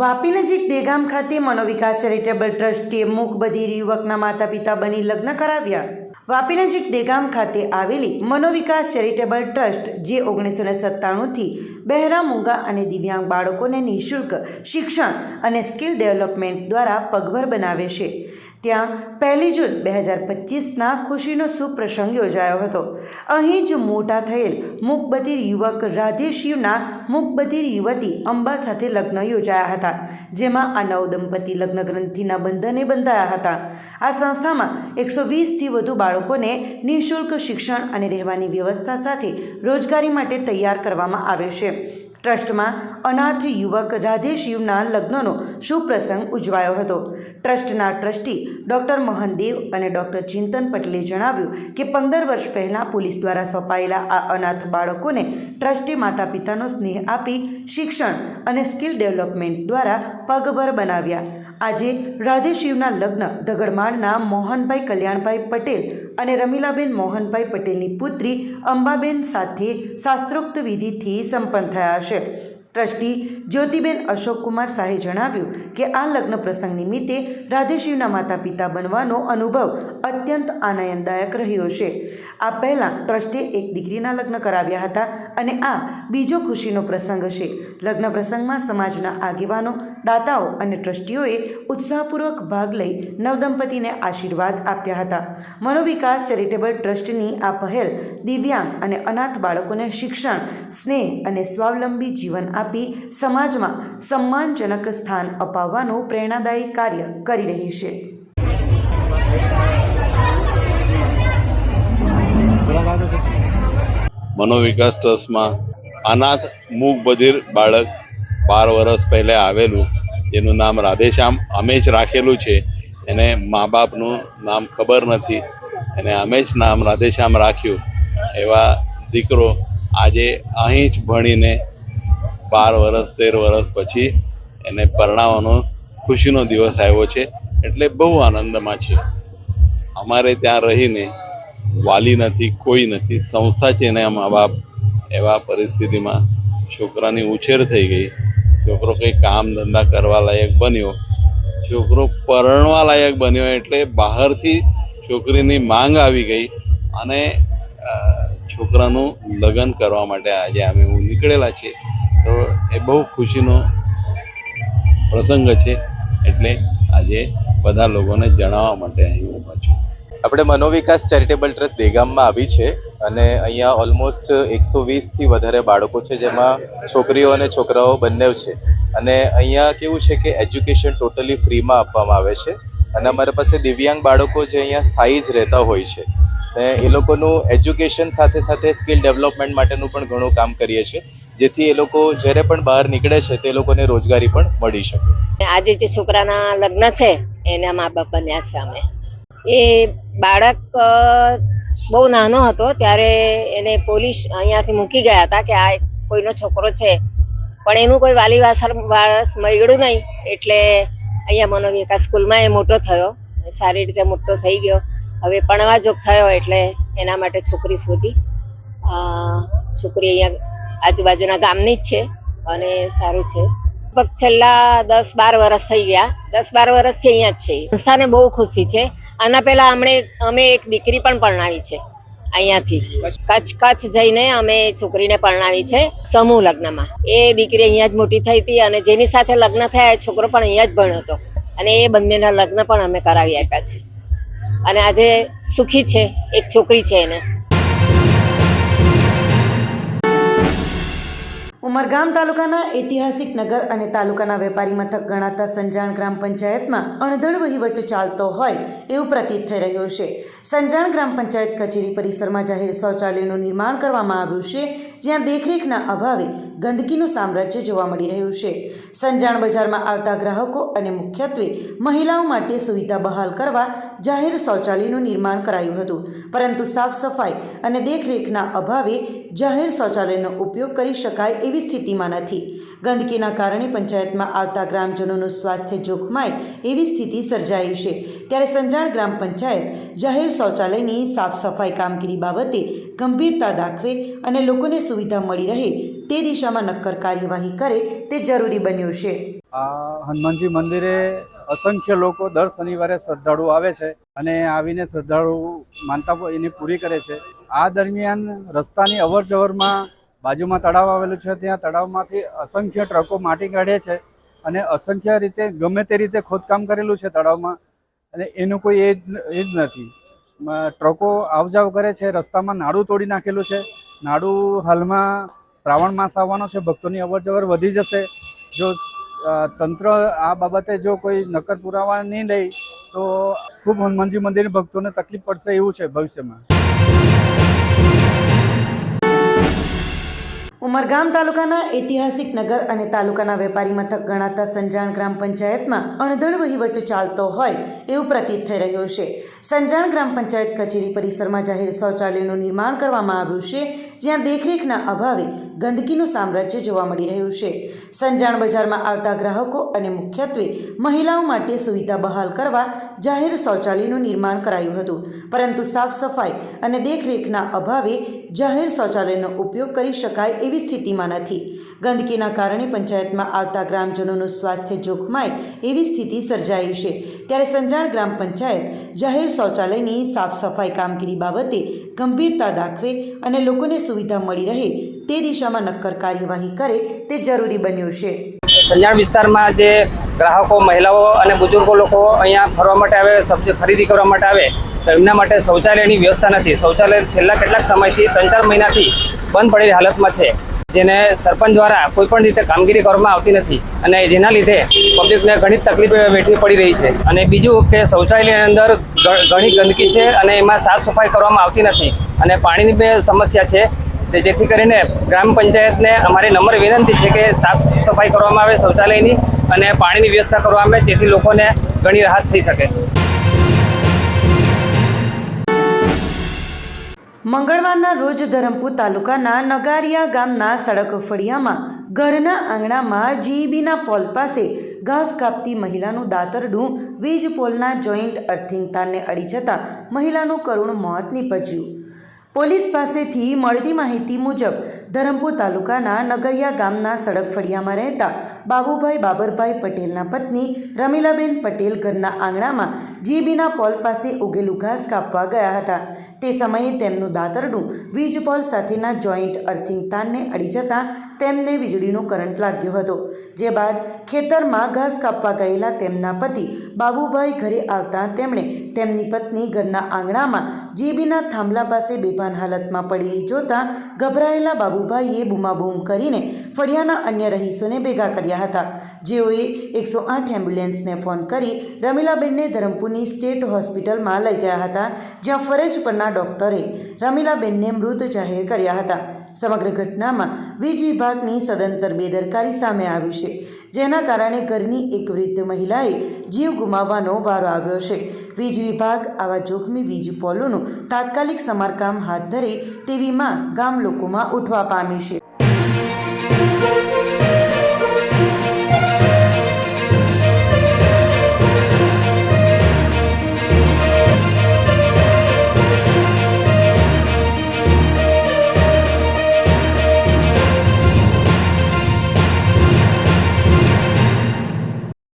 વાપી નજીક દેગામ ખાતે મનોવિકાસ ચેરિટેબલ ટ્રસ્ટીએ મુખ બધિર યુવકના માતા પિતા બની લગ્ન કરાવ્યા. વાપી નજીક દેગામ ખાતે આવેલી મનોવિકાસ ચેરિટેબલ ટ્રસ્ટ, જે ઓગણીસો ને સત્તાણુંથી બહેરા મૂંગા અને દિવ્યાંગ બાળકોને નિઃશુલ્ક શિક્ષણ અને સ્કિલ ડેવલપમેન્ટ દ્વારા પગભર બનાવે છે. ત્યાં પહેલી જૂન બે હજાર પચીસના ખુશીનો સુપ્રસંગ યોજાયો હતો. અહીં જ મોટા થયેલ મૂકબધિર યુવક રાધેશિવના મૂકબધિર યુવતી અંબા સાથે લગ્ન યોજાયા હતા, જેમાં આ નવ દંપતી લગ્ન ગ્રંથિના બંધને બંધાયા હતા. આ સંસ્થામાં એકસો વીસથી વધુ બાળકોને નિઃશુલ્ક શિક્ષણ અને રહેવાની વ્યવસ્થા સાથે રોજગારી માટે તૈયાર કરવામાં આવે છે. ટ્રસ્ટમાં અનાથ યુવક રાધેશિવના લગ્નનો સુપ્રસંગ ઉજવાયો હતો. ટ્રસ્ટના ટ્રસ્ટી ડૉક્ટર મોહનદેવ અને ડૉક્ટર ચિંતન પટેલે જણાવ્યું કે પંદર વર્ષ પહેલાં પોલીસ દ્વારા સોંપાયેલા આ અનાથ બાળકોને ટ્રસ્ટી માતા પિતાનો સ્નેહ આપી શિક્ષણ અને સ્કિલ ડેવલપમેન્ટ દ્વારા પગભર બનાવ્યા. આજે રાધેશિવના લગ્ન. દગડમાળના મોહનભાઈ કલ્યાણભાઈ પટેલ અને રમીલાબેન મોહનભાઈ પટેલની પુત્રી અંબાબેન સાથે શાસ્ત્રોક્ત વિધિથી સંપન્ન થયા છે. ટ્રસ્ટી જ્યોતિબેન અશોકકુમાર શાહે જણાવ્યું કે આ લગ્ન પ્રસંગ નિમિત્તે રાધેશિવના માતા પિતા બનવાનો અનુભવ અત્યંત આનંદદાયક રહ્યો છે. આ પહેલાં ટ્રસ્ટે એક દીકરીના લગ્ન કરાવ્યા હતા અને આ બીજો ખુશીનો પ્રસંગ છે. લગ્ન પ્રસંગમાં સમાજના આગેવાનો, દાતાઓ અને ટ્રસ્ટીઓએ ઉત્સાહપૂર્વક ભાગ લઈ નવદંપતીને આશીર્વાદ આપ્યા હતા. મનોવિકાસ ચેરિટેબલ ટ્રસ્ટની આ પહેલ દિવ્યાંગ અને અનાથ બાળકોને શિક્ષણ, સ્નેહ અને સ્વાવલંબી જીવન આપી સમાજમાં સન્માનજનક સ્થાન અપાવવાનું પ્રેરણાદાયી કાર્ય કરી રહી છે. મનોવિકાસ ટ્રસ્ટમાં અનાથ મૂક બધિર બાળક બાર વર્ષ પહેલાં આવેલું, જેનું નામ રાધેશ્યામ અમે જ રાખેલું છે. એને મા બાપનું નામ ખબર નથી. એને અમે જ નામ રાધેશ્યામ રાખ્યું. એવા દીકરો આજે અહીં જ ભણીને બાર વર્ષ તેર વર્ષ પછી એને પરણાવવાનો ખુશીનો દિવસ આવ્યો છે. એટલે બહુ આનંદમાં છે. અમારે ત્યાં રહીને વાલી નથી, કોઈ નથી. સંસ્થા છે એના મા બાપ, એવા પરિસ્થિતિમાં છોકરાની ઉછેર થઈ ગઈ. છોકરો કંઈ કામ ધંધા કરવા લાયક બન્યો. છોકરો પરણવા લાયક બન્યો એટલે બહારથી છોકરીની માંગ આવી ગઈ અને છોકરાનું લગ્ન કરવા માટે આજે અમે નીકળેલા છીએ. એ બહુ ખુશીનો પ્રસંગ છે એટલે આજે બધા લોકોને જણાવવા માટે અહીં ઊભા છું. આપણે મનોવિકાસ ચેરિટેબલ ટ્રસ્ટ દેગામમાં આવી છે અને અહીંયા ઓલમોસ્ટ એકસો વીસથી વધારે બાળકો છે જેમાં છોકરીઓ અને છોકરાઓ બંને છે. અને અહીંયા કેવું છે કે એજ્યુકેશન ટોટલી ફ્રીમાં આપવામાં આવે છે અને અમારા પાસે દિવ્યાંગ બાળકો જે અહીંયા સ્થાયી જ રહેતા હોય છે. ને એ લોકોનું એજ્યુકેશન સાથે સાથે સ્કિલ ડેવલપમેન્ટ માટેનું પણ ઘણું કામ કરીએ છીએ. જેથી એ લોકો જ્યારે પણ બહાર નીકળે છે તે લોકોને રોજગારી પણ મળી શકે. આજે જે છોકરાના લગ્ન છે, એના મા બાપ બન્યા છે અમે. એ બાળક બહુ નાનો હતો ત્યારે એને પોલીસ અહીંયાથી મૂકી ગયા હતા કે આ કોઈનો છોકરો છે. પણ એનું કોઈ વાલી વાસર વારસ મળ્યું નહીં. એટલે અહીંયા મનોવિકાસ સ્કૂલમાં એ મોટો થયો. સારી રીતે મોટો થઈ ગયો. હવે ભણવા જોગ થયો એટલે એના માટે છોકરી શોધી. છોકરી અહીંયા આજુબાજુના ગામની જ છે અને સારું છે. લગભગ છેલ્લા દસ બાર વર્ષ થઈ ગયા. દસ બાર વર્ષથી અહીંયા જ છે. સંસ્થાને બહુ ખુશી છે. આના પહેલા અમને, અમે એક દીકરી પણ પરણાવી છે અહીંયાથી. કચ્છ કચ્છ જઈને અમે છોકરીને પરણાવી છે સમૂહ લગ્નમાં. એ દીકરી અહીંયા જ મોટી થઈ હતી અને જેની સાથે લગ્ન થયા છોકરો પણ અહીંયા જ ભણ્યો હતો. અને એ બંનેના લગ્ન પણ અમે કરાવી આપ્યા છે. અને આજે સુખી છે એક છોકરી છે એને. ઉમરગામ તાલુકાના ઐતિહાસિક નગર અને તાલુકાના વેપારી મથક ગણાતા સંજાણ ગ્રામ પંચાયતમાં અણધડ વહીવટ ચાલતો હોય એવું પ્રતીત થઈ રહ્યું છે. સંજાણ ગ્રામ પંચાયત કચેરી પરિસરમાં જાહેર શૌચાલયનું નિર્માણ કરવામાં આવ્યું છે, જ્યાં દેખરેખના અભાવે ગંદકીનું સામ્રાજ્ય જોવા મળી રહ્યું છે. સંજાણ બજારમાં આવતા ગ્રાહકો અને મુખ્યત્વે મહિલાઓ માટે સુવિધા બહાલ કરવા જાહેર શૌચાલયનું નિર્માણ કરાયું હતું. પરંતુ સાફ સફાઈ અને દેખરેખના અભાવે જાહેર શૌચાલયનો ઉપયોગ કરી શકાય એવી સ્થિતિમાં નથી. ગંદકીના કારણે પંચાયતમાં આવતા ગ્રામજનોનું સ્વાસ્થ્ય જોખમાય એવી સ્થિતિ સર્જાઈ છે. ત્યારે સંજાણ ગ્રામ પંચાયત જાહેર શૌચાલયની સાફ સફાઈ કામગીરી બાબતે ગંભીરતા દાખવે અને લોકોને સુવિધા મળી રહે તે દિશામાં નક્કર કાર્યવાહી કરે તે જરૂરી બન્યું છે. હનુમાનજી મંદિરે અસંખ્ય લોકો દર શનિવારે શ્રદ્ધાળુ આવે છે અને આવીને શ્રદ્ધાળુ માનતા એની પૂરી કરે છે. આ દરમિયાન રસ્તાની અવર જવરમાં બાજુમાં તળાવ આવેલું છે, ત્યાં તળાવમાંથી અસંખ્ય ટ્રકો માટી કાઢે છે અને અસંખ્ય રીતે, ગમે તે રીતે ખોદકામ કરેલું છે તળાવમાં અને એનું કોઈ એ જ એ જ નથી ટ્રકો આવજાવ કરે છે, રસ્તામાં નાડું તોડી નાખેલું છે. નાડું હાલમાં શ્રાવણ માસ આવવાનો છે, ભક્તોની અવર જવર વધી જશે. જો તંત્ર આ બાબતે જો કોઈ નક્કર પુરાવા નહીં લે, તો ખૂબ હનુમાનજી મંદિર ભક્તોને તકલીફ પડશે એવું છે ભવિષ્યમાં. ઉમરગામ તાલુકાના ઐતિહાસિક નગર અને તાલુકાના વેપારી મથક ગણાતા સંજાણ ગ્રામ પંચાયતમાં અણધડ વહીવટ ચાલતો હોય એવું પ્રતીત થઈ રહ્યું છે. સંજાણ ગ્રામ પંચાયત કચેરી પરિસરમાં જાહેર શૌચાલયનું નિર્માણ કરવામાં આવ્યું છે. જ્યાં દેખરેખના અભાવે ગંદકીનું સામ્રાજ્ય જોવા મળી રહ્યું છે. સંજાણ બજારમાં આવતા ગ્રાહકો અને મુખ્યત્વે મહિલાઓ માટે સુવિધા બહાલ કરવા જાહેર શૌચાલયનું નિર્માણ કરાયું હતું. પરંતુ સાફ સફાઈ અને દેખરેખના અભાવે જાહેર શૌચાલયનો ઉપયોગ કરી શકાય એવી સ્થિતિમાં નથી. ગંદકીના કારણે પંચાયતમાં આવતા ગ્રામજનોનું સ્વાસ્થ્ય જોખમાય એવી સ્થિતિ સર્જાઈ છે. ત્યારે સંજાણ ગ્રામ પંચાયત જાહેર શૌચાલયની સાફ સફાઈ કામગીરી બાબતે ગંભીરતા દાખવે અને લોકોને સુવિધા મળી રહે તે દિશામાં નક્કર કાર્યવાહી કરે તે જરૂરી બન્યું છે. સંજાણ વિસ્તારમાં જે ગ્રાહકો, મહિલાઓ અને બુજુર્ગો લોકો અહીંયા ફરવા માટે આવે ખરીદી કરવા માટે આવે, તો એમના માટે શૌચાલયની વ્યવસ્થા નથી. શૌચાલય છેલ્લા કેટલાક સમયથી, ત્રણ ચાર મહિનાથી બંધ પડેલી હાલતમાં છે. જેને સરપંચ દ્વારા કોઈ પણ રીતે કામગીરી કરવામાં આવતી નથી અને જેના લીધે પબ્લિકને ઘણી તકલીફ વેઠવી પડી રહી છે. અને બીજું કે શૌચાલયની અંદર ઘણી ગંદકી છે અને એમાં સાફ સફાઈ કરવામાં આવતી નથી. અને પાણીની બે સમસ્યા છે જેથી કરીને ગ્રામ પંચાયતને અમારી નમ્ર વિનંતી છે કે સાફ સફાઈ કરવામાં આવે શૌચાલયની અને પાણીની વ્યવસ્થા કરવામાં આવે જેથી લોકોને ઘણી રાહત થઈ શકે. મંગળવારના રોજ ધરમપુર તાલુકાના નગારિયા ગામના સડક ફળિયામાં ઘરના આંગણામાં જીઈબીના પોલ પાસે ઘાસ કાપતી મહિલાનું દાતરડું વીજ પોલના જોઈન્ટ અર્થિંગ તારને અડી જતાં મહિલાનું કરુણ મોત નીપજ્યું. પોલીસ પાસેથી મળતી માહિતી મુજબ, ધરમપુર તાલુકાના નગરિયા ગામના સડક ફળિયામાં રહેતા બાબુભાઈ બાબરભાઈ પટેલના પત્ની રમીલાબેન પટેલ ઘરના આંગણામાં જીબીના પોલ પાસે ઉગેલું ઘાસ કાપવા ગયા હતા. તે સમયે તેમનું દાતરડું વીજ પોલ સાથેના જોઈન્ટ અર્થિંગ તારને અડી જતાં તેમને વીજળીનો કરંટ લાગ્યો હતો. જે બાદ ખેતરમાં ઘાસ કાપવા ગયેલા તેમના પતિ બાબુભાઈ ઘરે આવતા તેમણે તેમની પત્ની ઘરના આંગણામાં જીબીના થાંભલા પાસે બેભાન હાલતમાં પડેલી જોતા ગભરાયેલા બાબુભાઈએ બૂમાબૂમ કરીને ફળિયાના અન્ય રહીશોને ભેગા કર્યા હતા. જેઓએ એકસો આઠ એમ્બ્યુલન્સને ફોન કરી રમીલાબેનને ધરમપુરની સ્ટેટ હોસ્પિટલમાં લઈ ગયા હતા, જ્યાં ફરજ પરના ડોક્ટરે રમીલાબેનને મૃત જાહેર કર્યા હતા. સમગ્ર ઘટનામાં વીજ વિભાગની સદંતર બેદરકારી સામે આવી છે, જેના કારણે ઘરની એક વૃદ્ધ મહિલાએ જીવ ગુમાવવાનો વારો આવ્યો છે. વીજ વિભાગ આવા જોખમી વીજ પોલોનું તાત્કાલિક સમારકામ હાથ ધરે તેવી માંગ ગામ લોકોમાં ઉઠવા પામી છે.